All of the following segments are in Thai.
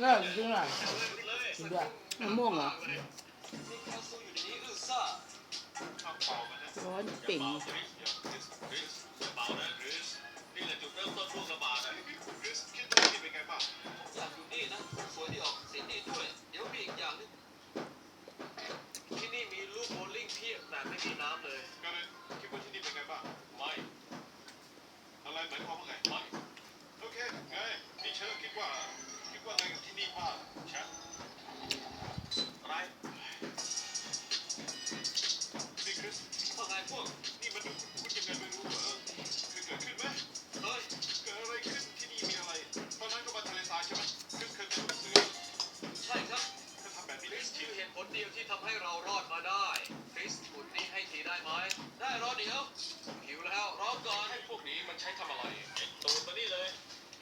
เลิกจริงเหรอจริงด้วยมะม่วงเหรอร้อนเป่งเบานะคริสนี่แหละจุดเริ่มต้นโรคระบาด ดียวที่ทำให้เรารอดมาได้ คริสหมุนนี้ให้ทีได้ไหม ได้รอเดี๋ยวหิวแล้วรอก่อน ให้พวกนี้มันใช้ทำอะไรไอ้ตูนมานี่เลย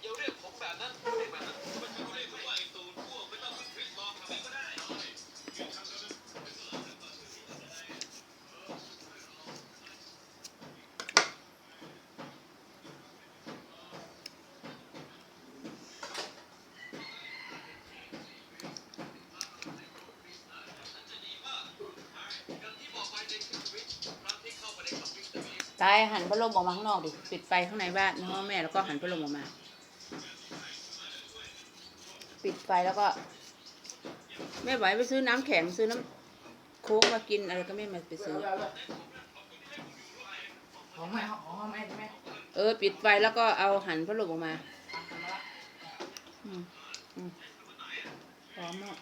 อย่าเรียกผมแบบนั้นเรียกแบบนั้นมัน ตอร์นี้ตายหันพัดลมออกมาข้างนอกดิปิดไฟข้างในบ้านในห้องแม่แล้วก็หันพัดลมออกมา ปิดไฟแล้วก็แม่ไหวไปซื้อน้ำแข็งซื้อน้ำโค้กมากินอะไรก็ไม่มาไปซื้อของแม่ของแม่ใช่ไหมเออ ปิดไฟแล้วก็เอาหันพัดลมออกมาทำมาละอืมอืมหอมมาก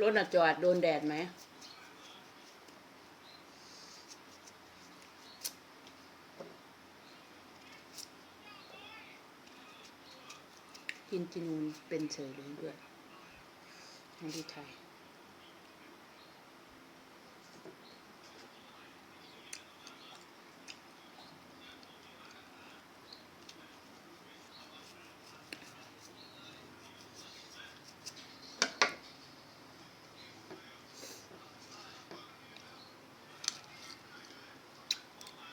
รถน่ะจอดโดนแดดไหม กินจีนูนเป็นเฉยเลยด้วยทั้งที่ไทย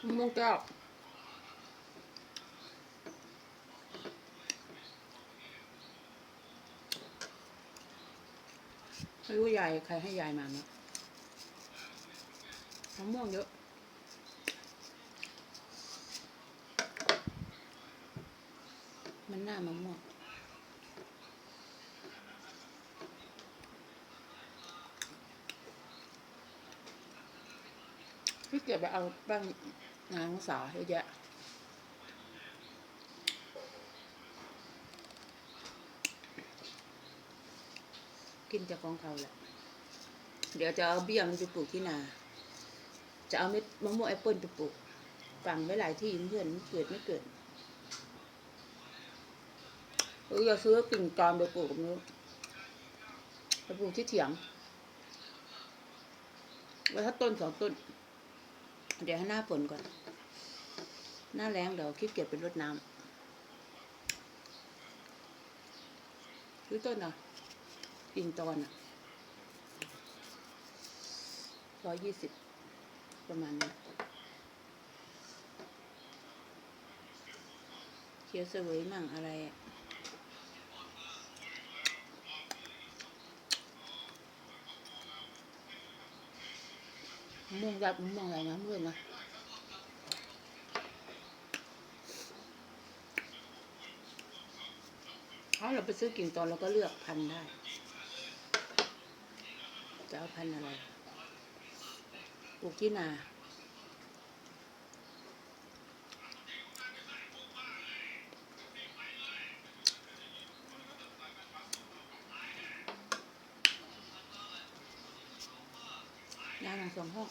มะม่วงแก้วไม่รู้ยายใครให้ยายมาเนาะมะม่วงเยอะมันหน้ามะม่วงพี่เก็บไปเอาบ้าง งานของสาเยอะแยะกินจากของเขาแหละ เดี๋ยวจะเอาเบี้ยมันไปปลูกที่นา จะเอาเม็ดมะม่วงแอปเปิลไปปลูก ฝังไว้หลายที่เพื่อนเกิดไม่เกิดเอออย่าซื้อกิ่งตอนไปปลูกนู้นไปปลูกที่เถียงไว้ถ้าต้นสองต้น เดี๋ยวให้หน้าฝนก่อน หน้าแรงเดี๋ยวขี้เกียจเป็นรดน้ำซื้อต้นอะกิ่งตอนอะร้อยยี่สิบประมาณนี้เคี้ยวเสวยมั่งอะไรอะ มะม่วงแบบมะม่วงอะไรนะเพื่อนนะถ้าเราไปซื้อกิ่งตอนเราก็เลือกพันได้ จะเอาพันอะไรปลูกที่นานา หลังสองห้อง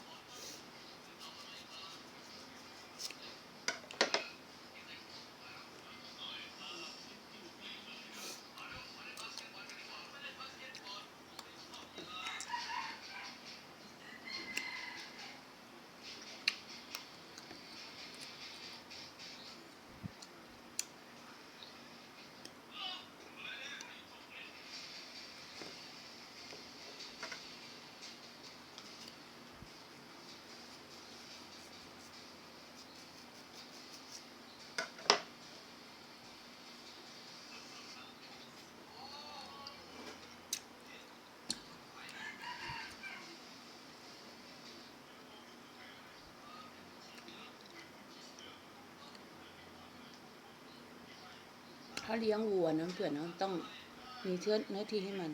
าเลี้ยงวัวนะเพื่อนนะต้องมีเชื้อเนื้อที่ให้มัน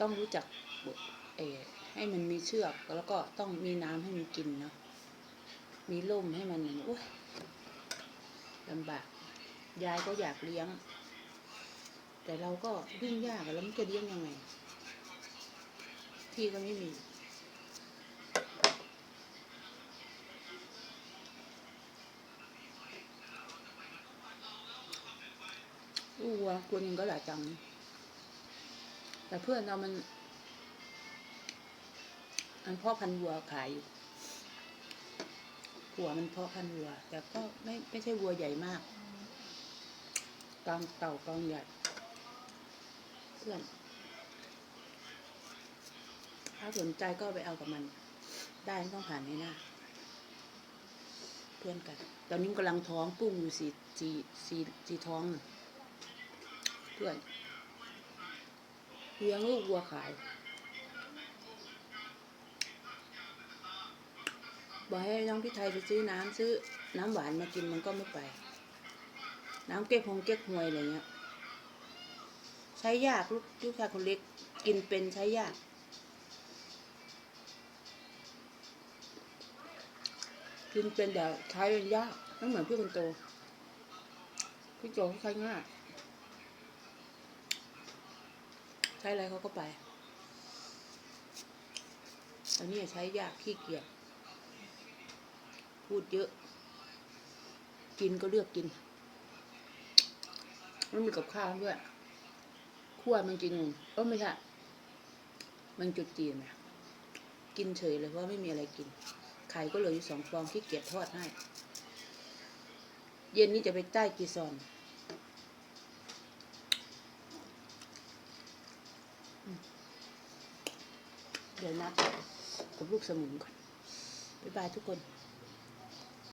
ต้องรู้จักเอให้มันมีเชือกแล้วก็ต้องมีน้ำให้มันกินเนาะมีร่มให้มันโอ้ยลำบาก ยายก็อยากเลี้ยง แต่เราก็ยุ่งยากแล้วมันจะเลี้ยงยังไง ที่ก็ไม่มี อู้วัวตัวนึงก็หลายจัง แต่เพื่อนเรามัน อันพ่อพันวัวขายอยู่หัวมันเพาะพันวัว แต่ก็ไม่ไม่ใช่วัวใหญ่มากกลางเต่ากลางใหญ่เพื่อน ถ้าสนใจก็ไปเอากับมัน ได้ต้องผ่านในหน้าเพื่อนกัน ตอนนี้กำลังท้องปุ้งอยู่สี่สี่สี่สี่ท้องน่ พื่อนเลี้ยงลูกวัวขายบอกให้น้องพี่ไทยไปซื้อน้ำซื้อน้ำหวานมากินมันก็ไม่ไป น้ำเก๊กฮงเก๊กฮวยอะไรเงี้ย ใช้ยากลูกลูกชายคนเล็กกินเป็นใช้ยากกินเป็นแต่ใช้เป็นยากไม่เหมือนพี่คนโตพี่โจเขาใช้ง่าย ใช้อะไรเขาก็ไป อันนี้ใช้ยากขี้เกียจ พูดเยอะ กินก็เลือกกินมันมีกับข้าวด้วยขั้วมันกินเออไม่ใช่ มันจุดจีนนะกินเฉยเลยเพราะไม่มีอะไรกิน ไข่ก็เหลืออยู่สองฟองขี้เกียจทอดให้ เย็นนี้จะไปใต้กีซอนอืมเดี๋ยวนัด กับลูกสมุนก่อนบ๊ายบายทุกคน